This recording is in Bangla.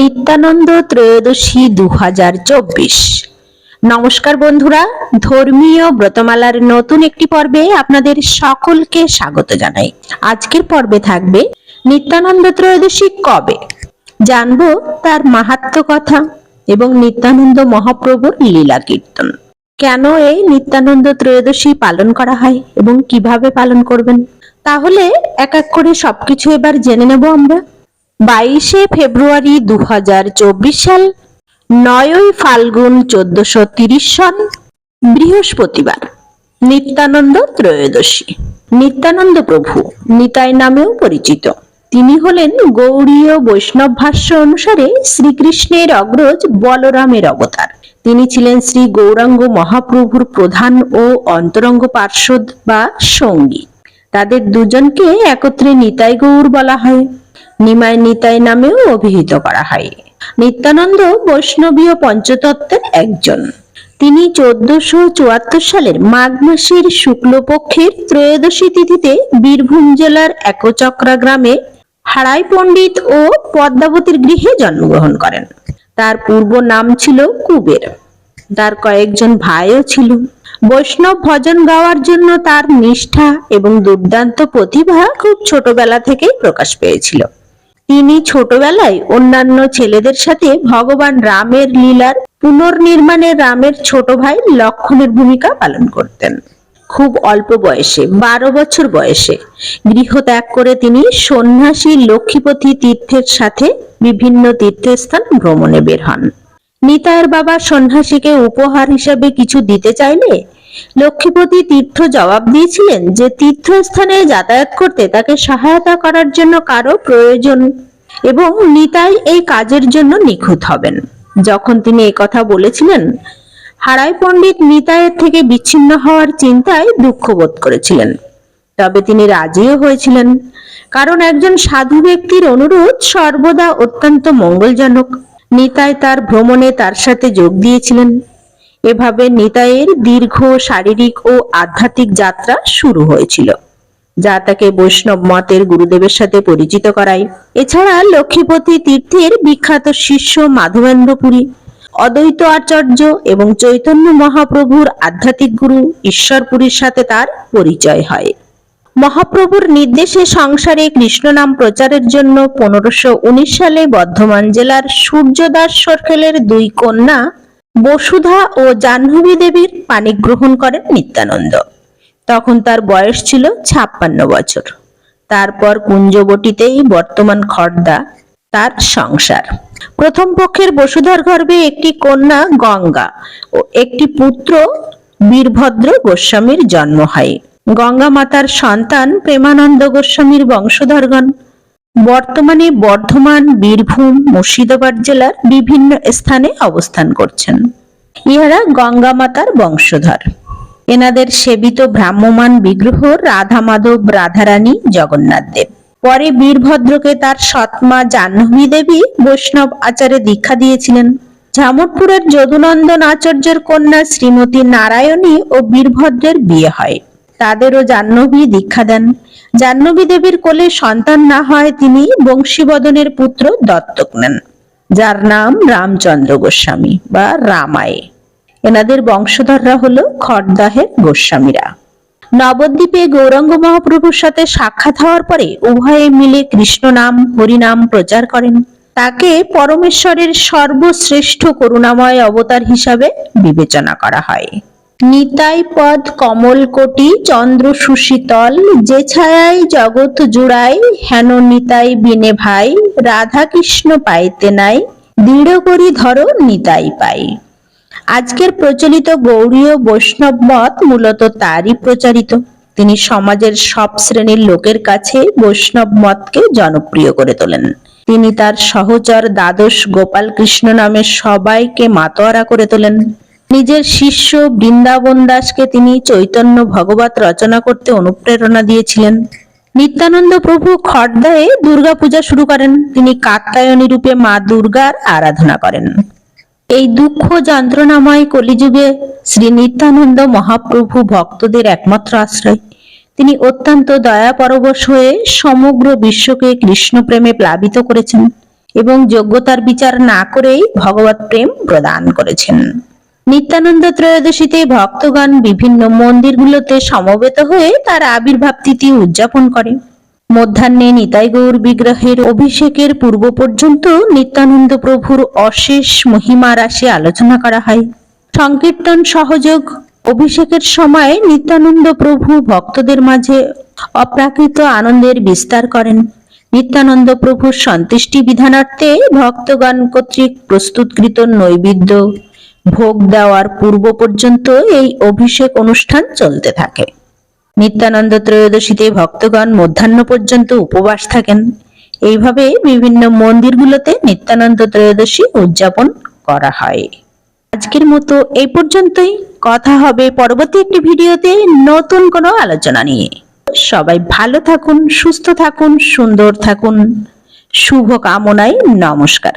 নিত্যানন্দ ত্রয়োদশী দু হাজার চব্বিশ নমস্কার বন্ধুরা, ধর্মীয় ব্রতমালার নতুন একটি পর্বে আপনাদের সকলকে স্বাগত জানাই। আজকের পর্বে থাকবে নিত্যানন্দ ত্রয়োদশী কবে? জানব তার মাহাত্ম কথা এবং নিত্যানন্দ মহাপ্রভুর লীলা কীর্তন। কেন এই নিত্যানন্দ ত্রয়োদশী পালন করা হয় এবং কীভাবে পালন করবেন? তাহলে এক এক করে সবকিছু এবার জেনে নেব আমরা। বাইশে ফেব্রুয়ারি দু হাজার চব্বিশ সাল, নয়ই ফাল্গুন চোদ্দশো তিরিশ সন, বৃহস্পতিবার। নিত্যানন্দ ত্রয়োদশী। নিত্যানন্দ প্রভু নিতাই নামেও পরিচিত। তিনি হলেন গৌড়ীয় বৈষ্ণব ভাষ্য অনুসারে শ্রীকৃষ্ণের অগ্রজ বলরামের অবতার। তিনি ছিলেন শ্রী গৌরাঙ্গ মহাপ্রভুর প্রধান ও অন্তরঙ্গ পার্শ্বদ বা সঙ্গী। তাদের দুজনকে একত্রে নিতাই গৌর বলা হয়। নিমাই নিতাই নামেও অভিহিত করা হয়। নিত্যানন্দ বৈষ্ণবীয় পঞ্চতত্ত্বের একজন। তিনি চোদ্দশো চুয়াত্তর সালের মাঘ মাসের শুক্লপক্ষের ত্রয়োদশী তিথিতে বীরভূম জেলার একচক্রা গ্রামে হারাই পণ্ডিত ও পদ্মাবতীর গৃহে জন্মগ্রহণ করেন। তার পূর্ব নাম ছিল কুবের। তার কয়েকজন ভাইও ছিল বৈষ্ণব ভজন গাওয়ার জন্য তার নিষ্ঠা এবং দুর্দান্ত প্রতিভা খুব ছোটবেলা থেকেই প্রকাশ পেয়েছিল। তিনি ছোটবেলায় অন্যান্য ছেলেদের সাথে ভগবান রামের লীলার পুনর্নির্মাণে রামের ছোট ভাই লক্ষণের ভূমিকা পালন করতেন। খুব অল্প বয়সে, বারো বছর বয়সে গৃহ ত্যাগ করে তিনি সন্ন্যাসী লক্ষ্মীপতি তীর্থের সাথে বিভিন্ন তীর্থস্থান ভ্রমণে বের হন। নিতায়ের বাবা সন্ন্যাসীকে উপহার হিসেবে কিছু দিতে চাইলে লক্ষ্মীপতি তীর্থ জবাব দিয়েছিলেন যে তীর্থস্থানে যাতায়াত করতে তাকে সহায়তা করার জন্য কারও প্রয়োজন এবং নিতাই এই কাজের জন্য নিখুঁত হবেন। যখন তিনি কথা বলেছিলেন, হারাই পণ্ডিত নিতাইয়ের থেকে বিচ্ছিন্ন হওয়ার চিন্তায় দুঃখ বোধ করেছিলেন। তবে তিনি রাজিও হয়েছিলেন, কারণ একজন সাধু ব্যক্তির অনুরোধ সর্বদা অত্যন্ত মঙ্গলজনক। নিতাই তার ভ্রমণে তার সাথে যোগ দিয়েছিলেন। এভাবে নিতাইয়ের দীর্ঘ শারীরিক ও আধ্যাত্মিক যাত্রা শুরু হয়েছিল, যা তাকে বৈষ্ণব মতের গুরুদেবের সাথে পরিচিত করায়। এছাড়া লক্ষ্মীপতি তীর্থের বিখ্যাত শিষ্য মাধবেন্দ্রপুরী, অদ্বৈত আচার্য এবং চৈতন্য মহাপ্রভুর আধ্যাত্মিক গুরু ঈশ্বরপুরীর সাথে তার পরিচয় হয়। মহাপ্রভুর নির্দেশে সংসারে কৃষ্ণ নাম প্রচারের জন্য পনেরোশো সালে বর্ধমান জেলার সূর্যদাস সরকেলের দুই কন্যা বসুধা ও জাহ্নবী দেবীর পানি গ্রহণ করেন নিত্যানন্দ। তখন তার বয়স ছিল ছাপ্পান্ন বছর। তারপর কুঞ্জবটিতেই বর্তমান খর্দা তার সংসার। প্রথম পক্ষের বসুধার গর্ভে একটি কন্যা গঙ্গা ও একটি পুত্র বীরভদ্র গোস্বামীর জন্ম হয়। গঙ্গা মাতার সন্তান প্রেমানন্দ গোস্বামীর বংশধরগণ। বর্তমানে বর্ধমান, বীরভূম, মুর্শিদাবাদ জেলার বিভিন্ন স্থানে অবস্থান করছেন। ইহারা গঙ্গা মাতার বংশধর। এনাদের সেবিত ভ্রাম্যমান বিগ্রহ রাধা মাধব রাধারানী জগন্নাথ দেব। পরে বীরভদ্রকে তার সৎমা জাহ্নবী দেবী বৈষ্ণব আচারে দীক্ষা দিয়েছিলেন। ঝামটপুরের যদুনন্দন আচার্যের কন্যা শ্রীমতী নারায়ণী ও বীরভদ্রের বিয়ে হয়। তাদেরও জাহ্নবী দীক্ষা দেন। জাহ্নবী দেবীর কোলে সন্তান না হয় তিনি বংশীবদনের পুত্র দত্তক নেন, যার নাম রামচন্দ্র গোস্বামী বা রামায়ে। এনাদের বংশধররা হলো খড়দাহের গোস্বামীরা। নবদ্বীপে গৌরাঙ্গ মহাপ্রভুর সাথে সাক্ষাৎ হওয়ার পরে উভয়ে মিলে কৃষ্ণ নাম হরিনাম প্রচার করেন। তাকে পরমেশ্বরের সর্বশ্রেষ্ঠ করুণাময় অবতার হিসাবে বিবেচনা করা হয়। নিতাই পদ কমল কোটি চন্দ্র সুশীতল যে ছায়ায় জগৎ জুড়াই, হেন নিতাই বিনে ভাই রাধা কৃষ্ণ পাইতে নাই, দৃঢ় করি ধরো নিতাই পাই। আজকের প্রচলিত গৌড়ীয় বৈষ্ণব মত মূলত তারই প্রচারিত। তিনি সমাজের সব শ্রেণির লোকের কাছে বৈষ্ণব মতকে জনপ্রিয় করে তোলেন। তিনি তার সহচর দ্বাদশ গোপাল কৃষ্ণ নামে সবাইকে মাতোয়ারা করে তোলেন। নিজের শিষ্য বৃন্দাবন দাসকে তিনি চৈতন্য ভগবত রচনা করতে অনুপ্রেরণা দিয়েছিলেন। নিত্যানন্দ প্রভু খড়দায়ে দুর্গা পূজা শুরু করেন। তিনি কাত্তায়নী রূপে মা দুর্গার আরাধনা করেন। এই দুঃখ যন্ত্রণাময় কলিযুগে শ্রী নিত্যানন্দ মহাপ্রভু ভক্তদের একমাত্র আশ্রয়। তিনি অত্যন্ত দয়া পরবশ হয়ে সমগ্র বিশ্বকে কৃষ্ণ প্রেমে প্লাবিত করেছেন এবং যোগ্যতার বিচার না করেই ভগবত প্রেম প্রদান করেছেন। নিত্যানন্দ ত্রয়োদশীতে ভক্তগণ বিভিন্ন মন্দিরগুলোতে সমবেত হয়ে তার আবির্ভাব তিথি উদযাপন করে মধ্যাহ্নে নিতাই গৌর বিগ্রহের অভিষেকের পূর্ব পর্যন্ত নিত্যানন্দ প্রভুর অশেষ মহিমা রাশি আলোচনা করা হয়। সংকীর্তন সহযোগ, অভিষেকের সময় নিত্যানন্দ প্রভু ভক্তদের মাঝে অপ্রাকৃত আনন্দের বিস্তার করেন। নিত্যানন্দ প্রভুর সন্তুষ্টি বিধানার্থে ভক্তগণ কর্তৃক প্রস্তুতকৃত নৈবেদ্য ভোগ দেওয়ার পূর্ব পর্যন্ত এই অভিষেক অনুষ্ঠান চলতে থাকে। নিত্যানন্দ ত্রয়োদশীতে ভক্তগণ মধ্যাহ্ন পর্যন্ত উপবাস থাকেন। এইভাবে বিভিন্ন মন্দিরগুলোতে নিত্যানন্দ ত্রয়োদশী উদযাপন করা হয়। আজকের মতো এই পর্যন্তই। কথা হবে পরবর্তী একটি ভিডিওতে নতুন কোনো আলোচনা নিয়ে। সবাই ভালো থাকুন, সুস্থ থাকুন, সুন্দর থাকুন। শুভ কামনায় নমস্কার।